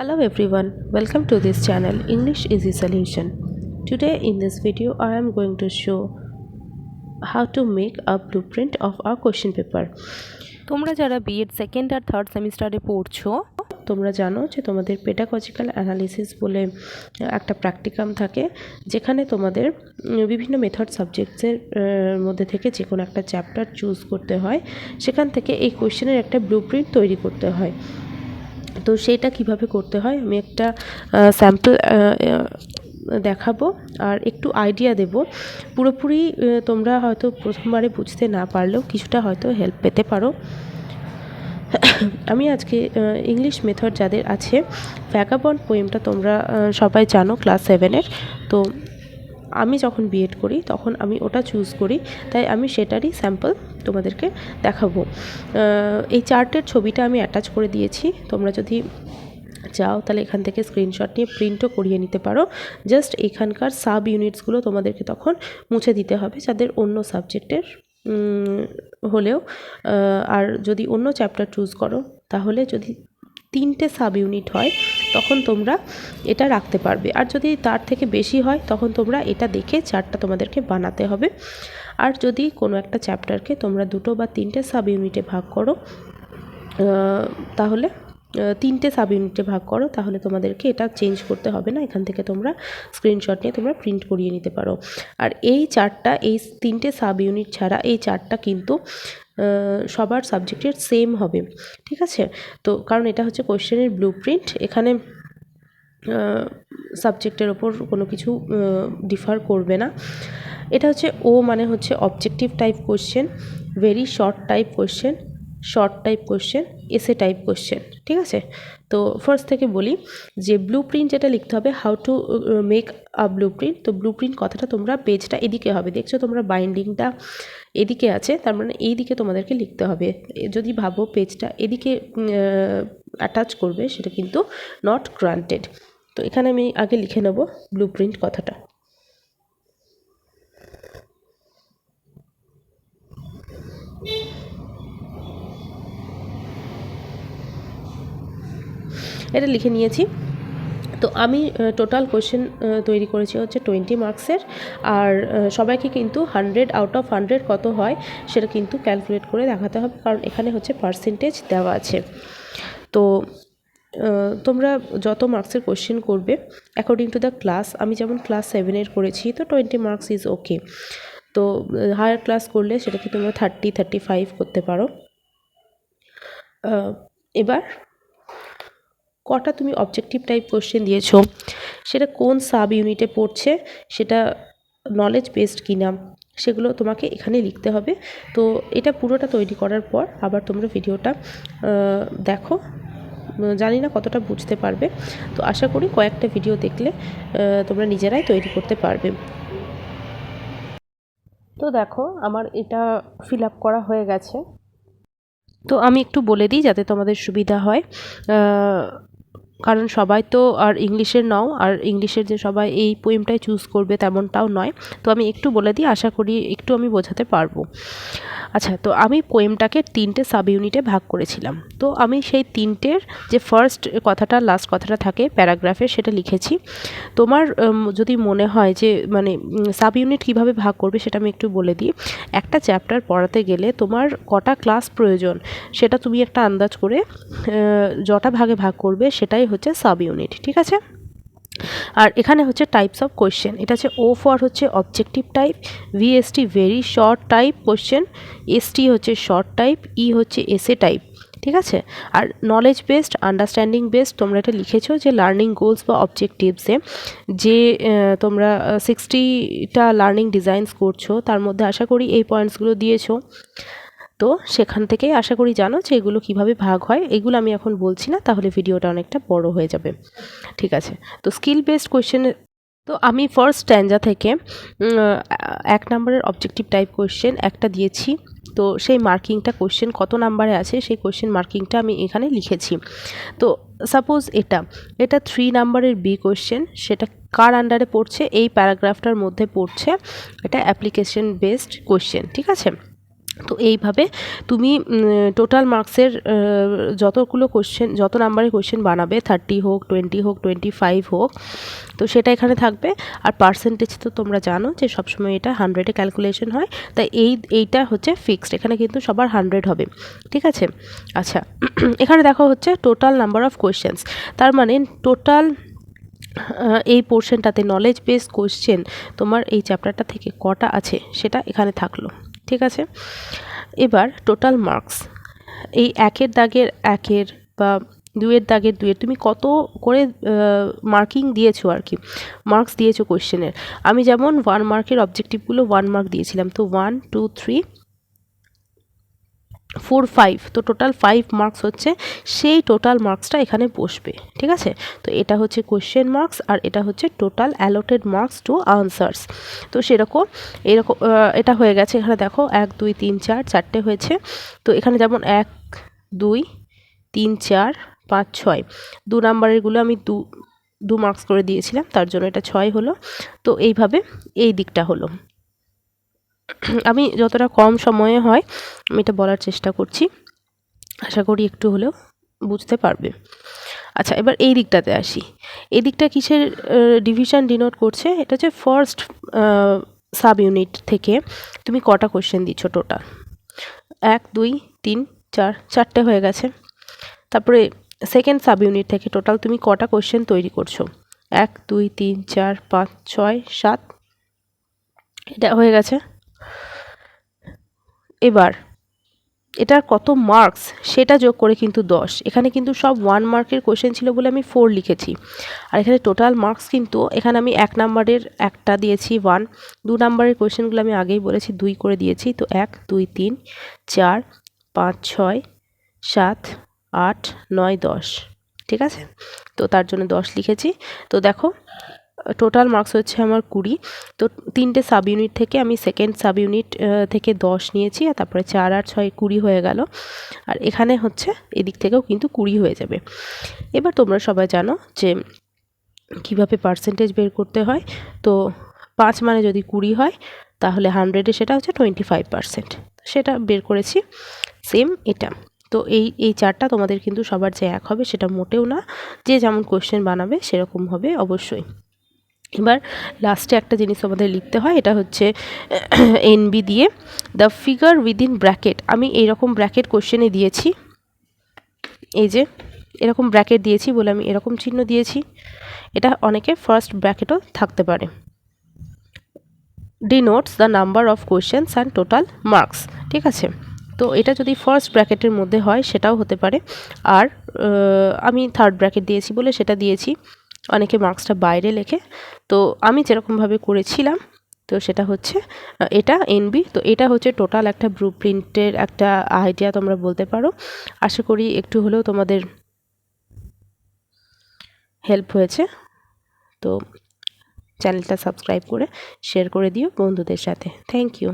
Hello everyone, welcome to this channel English Easy Solution. Today in this video I am going to show how to make a blueprint of our question paper. তোমরা যারা B Ed second আর third সেমিস্টারে পড়ছো তোমরা জানো যে তোমাদের pedagogical analysis বলে একটা প্র্যাকটিকাম থাকে যেখানে তোমাদের বিভিন্ন মেথড সাবজেক্টসের মধ্যে থেকে যে কোনো একটা চ্যাপ্টার চুজ করতে হয় সেখান থেকে এই কোয়েশ্চেনের একটা ব্লুপ্রিন্ট তৈরি করতে হয় তো সেটা কীভাবে করতে হয়? আমি একটা স্যাম্পল দেখাবো আর একটু আইডিয়া দেব। পুরোপুরি তোমরা হয়তো প্রথমবারে বুঝতে না পারলেও কিছুটা হয়তো হেল্প পেতে পারো। আমি আজকে ইংলিশ মেথড যাদের আছে ভ্যাগাবন্ড পোয়েমটা তোমরা সবাই জানো ক্লাস সেভেনের তো আমি যখন বিএড করি, তখন আমি ওটা চুজ করি, তাই আমি সেটারই স্যাম্পল তোমাদেরকে দেখাবো। এই চার্টের ছবিটা আমি অ্যাটাচ করে দিয়েছি, তোমরা যদি চাও তাহলে এখান থেকে স্ক্রিনশট নিয়ে প্রিন্টও করিয়ে নিতে পারো। জাস্ট এখানকার সাব ইউনিটসগুলো তোমাদেরকে তখন মুছে দিতে হবে, যাদের অন্য সাবজেক্টের হলেও আর যদি অন্য চ্যাপ্টার চুজ করো, তাহলে যদি তিনটে সাব ইউনিট হয় তখন তোমরা এটা রাখতে পারবে। আর যদি তার থেকে বেশি হয়, তখন তোমরা এটা দেখে চারটা তোমাদেরকে বানাতে হবে। আর যদি কোনো একটা চ্যাপ্টারকে তোমরা দুটো বা তিনটে সাব ইউনিটে ভাগ করো তাহলে তিনটে সাব ইউনিটে ভাগ করো, তাহলে তোমাদেরকে এটা চেঞ্জ করতে হবে না। এখান থেকে তোমরা স্ক্রিনশট নিয়ে তোমরা প্রিন্ট করিয়ে নিতে পারো। আর এই চারটা, এই তিনটে সাব ইউনিট ছাড়া এই চারটা কিন্তু সবার সাবজেক্টের সেম হবে, ঠিক আছে? তো কারণ এটা হচ্ছে কোয়েশ্চেনের ব্লু প্রিন্ট এখানে সাবজেক্টের ওপর কোনো কিছু ডিফার করবে না। এটা হচ্ছে ও মানে হচ্ছে objective type question very short type question short type question SA type question ঠিক আছে? তো ফার্স্ট থেকে বলি যে ব্লু প্রিন্ট যেটা লিখতে হবে how to make a blueprint তো ব্লু প্রিন্ট কথাটা তোমরা পেজটা এদিকে হবে, দেখছ তোমরা বাইন্ডিংটা এদিকে আছে, তার মানে এই দিকে তোমাদেরকে লিখতে হবে। যদি ভাবো পেজটা এদিকে অ্যাটাচ করবে, সেটা কিন্তু নট গ্রান্টেড তো এখানে আমি আগে লিখে নেব ব্লু প্রিন্ট কথাটা। এটা লিখে নিয়েছি। তো আমি টোটাল কোয়েশ্চেন তৈরি করেছি হচ্ছে টোয়েন্টি মার্কসের আর সবাইকে কিন্তু হান্ড্রেড আউট অফ হান্ড্রেড কত হয় সেটা কিন্তু ক্যালকুলেট করে দেখাতে হবে, কারণ এখানে হচ্ছে পার্সেন্টেজ দেওয়া আছে। তো তোমরা যত মার্কসের কোশ্চেন করবে অ্যাকর্ডিং টু দ্য ক্লাস আমি যেমন ক্লাস সেভেনের করেছি, তো টোয়েন্টি মার্কস ইজ ওকে তো হায়ার ক্লাস করলে সেটাকে তোমরা থার্টি থার্টি ফাইভ করতে পারো। এবার কটা তুমি অবজেক্টিভ টাইপ কোশ্চেন দিয়েছ, সেটা কোন সাব ইউনিটে পড়ছে, সেটা নলেজ বেসড কিনা, সেগুলো তোমাকে এখানে লিখতে হবে। তো এটা পুরোটা তৈরি করার পর আবার তোমরা ভিডিওটা দেখো। জানি না কতটা বুঝতে পারবে। তো আশা করি কয়েকটা ভিডিও দেখলে তোমরা নিজেরাই তৈরি করতে পারবে। তো দেখো, আমার এটা ফিল আপ করা হয়ে গেছে। তো আমি একটু বলে দিই যাতে তোমাদের সুবিধা হয়। কারণ সবাই তো আর ইংলিশের নাও, আর ইংলিশের যে সবাই এই পোয়েমটাই চুজ করবে তেমনটাও নয়। তো আমি একটু বলে দিই, আশা করি একটু আমি বোঝাতে পারব। আচ্ছা তো আমি পোয়েমটাকে তিনটে সাব ইউনিটে ভাগ করেছিলাম। তো আমি সেই তিনটের যে ফার্স্ট কথাটা লাস্ট কথাটা থাকে প্যারাগ্রাফে সেটা লিখেছি। তোমার যদি মনে হয় যে মানে সাব ইউনিট কীভাবে ভাগ করবে সেটা আমি একটু বলে দিই। একটা চ্যাপ্টার পড়াতে গেলে তোমার কটা ক্লাস প্রয়োজন, সেটা তুমি একটা আন্দাজ করে যটা ভাগে ভাগ করবে সেটাই হচ্ছে সাব ইউনিট ঠিক আছে? আর এখানে হচ্ছে টাইপস অফ কোয়েশ্চেন এটা হচ্ছে ও ফর হচ্ছে objective type VST very short type question ST হচ্ছে শর্ট টাইপ ই হচ্ছে এসএ টাইপ ঠিক আছে? আর নলেজ বেসড আন্ডারস্ট্যান্ডিং বেসড তোমরা এটা লিখেছো যে লার্নিং গোলস বা অবজেক্টিভসে যে তোমরা সিক্সটিটা লার্নিং ডিজাইনস করছ, তার মধ্যে আশা করি এই পয়েন্টসগুলো দিয়েছ। তো সেখান থেকেই আশা করি জানো যে এগুলো কীভাবে ভাগ হয়, এগুলো আমি এখন বলছি না, তাহলে ভিডিওটা অনেকটা বড় হয়ে যাবে। ঠিক আছে, তো স্কিল বেসড কোয়েশ্চেন তো আমি ফার্স্ট স্ট্যান্ডা থেকে এক নম্বরের অবজেক্টিভ টাইপ কোয়েশ্চেন একটা দিয়েছি। তো সেই মার্কিংটা কোয়েশ্চেন কত নাম্বারে আছে, সেই কোয়েশ্চেন মার্কিংটা আমি এখানে লিখেছি। তো সাপোজ এটা এটা থ্রি নাম্বারের বি কোয়েশ্চেন সেটা কার আন্ডারে পড়ছে, এই প্যারাগ্রাফটার মধ্যে পড়ছে, এটা অ্যাপ্লিকেশন বেসড কোয়েশ্চেন ঠিক আছে? তো এইভাবে তুমি টোটাল মার্কসের যতগুলো কোশ্চেন যত নাম্বারের কোশ্চেন বানাবে থার্টি হোক টোয়েন্টি হোক টোয়েন্টি ফাইভ হোক, তো সেটা এখানে থাকবে। আর পার্সেন্টেজ তো তোমরা জানো যে সবসময় এটা হান্ড্রেডে ক্যালকুলেশন হয়। তাই এই, এইটা হচ্ছে ফিক্সড এখানে কিন্তু সবার হান্ড্রেড হবে। ঠিক আছে? আচ্ছা এখানে দেখো হচ্ছে টোটাল নাম্বার অফ কোয়েশ্চেন্স তার মানে টোটাল এই পোর্শনটাতে নলেজ বেস কোশ্চেন তোমার এই চ্যাপ্টারটা থেকে কটা আছে সেটা এখানে থাকল। ঠিক আছে? এবার টোটাল মার্কস এই একের দাগের একের বা দুয়ের দাগের দুয়ের তুমি কত করে মার্কিং দিয়েছ আর কি? মার্কস দিয়েছ কোশ্চেনের আমি যেমন ওয়ান মার্কের অবজেক্টিভগুলো ওয়ান মার্ক দিয়েছিলাম, তো one two three four five তো টোটাল ফাইভ মার্কস হচ্ছে, সেই টোটাল মার্কসটা এখানে বসবে, ঠিক আছে? তো এটা হচ্ছে কোশ্চেন মার্কস আর এটা হচ্ছে total allotted marks to answers তো সেরকম, এরকম এটা হয়ে গেছে, এখানে দেখো, এক, দুই, তিন, চার, চারটে হয়েছে। তো এখানে যেমন এক, দুই, তিন, চার, পাঁচ, ছয়, দু নাম্বারেরগুলো আমি দু দু মার্কস করে দিয়েছিলাম, তার জন্য এটা ছয় হলো। তো এইভাবে এই দিকটা হলো। আমি যতটা কম সময়ে হয়, আমি এটা বলার চেষ্টা করছি। আশা করি একটু হলেও বুঝতে পারবে। আচ্ছা এবার এই দিকটাতে আসি। এই দিকটা কিসের ডিভিশন ডিনোট করছে? এটা হচ্ছে ফার্স্ট সাব ইউনিট থেকে তুমি কটা কোশ্চেন দিচ্ছ টোটাল এক, দুই, তিন, চার, চারটে হয়ে গেছে। তারপরে সেকেন্ড সাব ইউনিট থেকে টোটাল তুমি কটা কোশ্চেন তৈরি করছ? এক, দুই, তিন, চার, পাঁচ, ছয়, সাত, এটা হয়ে গেছে। এবার, এটার কত মার্কস সেটা যোগ করে কিন্তু দশ। এখানে কিন্তু সব ওয়ান মার্কের কোশ্চেন ছিল বলে আমি ফোর লিখেছি। আর এখানে টোটাল মার্কস কিন্তু, এখানে আমি এক নাম্বারের একটা দিয়েছি ওয়ান দু নাম্বারের কোশ্চেনগুলো আমি আগেই বলেছি, দুই করে দিয়েছি, তো এক, দুই, তিন, চার, পাঁচ, ছয়, সাত, আট, নয়, দশ। ঠিক আছে? তো তার জন্য দশ লিখেছি। তো দেখো টোটাল মার্কস হচ্ছে আমার কুড়ি। তো তিনটে সাব ইউনিট থেকে আমি সেকেন্ড সাব ইউনিট থেকে দশ নিয়েছি, আর তারপরে চার আর ছয় কুড়ি হয়ে গেল। আর এখানে হচ্ছে এদিক থেকেও কিন্তু কুড়ি হয়ে যাবে। এবার তোমরা সবাই জানো যে কীভাবে পার্সেন্টেজ বের করতে হয়। তো পাঁচ মানে যদি কুড়ি হয়, তাহলে হান্ড্রেডে সেটা হচ্ছে টোয়েন্টি ফাইভ পার্সেন্ট সেটা বের করেছি সেম এটা। তো এই এই চারটা তোমাদের কিন্তু সবার যে এক হবে, সেটা মোটেও না। যে যেমন কোয়েশ্চেন বানাবে, সেরকম হবে অবশ্যই। এবার লাস্টে একটা জিনিস আমাদের লিখতে হয়, এটা হচ্ছে এনবি দিয়ে দ্য ফিগার উইদিন ব্র্যাকেট আমি এইরকম ব্র্যাকেট কোশ্চেনে দিয়েছি, এই যে এরকম ব্র্যাকেট দিয়েছি বলে আমি এরকম চিহ্ন দিয়েছি, এটা অনেকে ফার্স্ট ব্র্যাকেটও থাকতে পারে। Denotes the number of questions and total marks ঠিক আছে? তো এটা যদি ফার্স্ট ব্র্যাকেটের মধ্যে হয়, সেটাও হতে পারে। আর আমি থার্ড ব্র্যাকেট দিয়েছি বলে সেটা দিয়েছি। অনেকে মার্কসটা বাইরে লেখে। তো আমি যেরকমভাবে করেছিলাম, তো সেটা হচ্ছে এটা এনবি তো এটা হচ্ছে টোটাল একটা ব্লু প্রিন্টের একটা আইডিয়া তোমরা বলতে পারো। আশা করি একটু হলেও তোমাদের হেল্প হয়েছে। তো চ্যানেলটা সাবস্ক্রাইব করে শেয়ার করে দিও বন্ধুদের সাথে। Thank you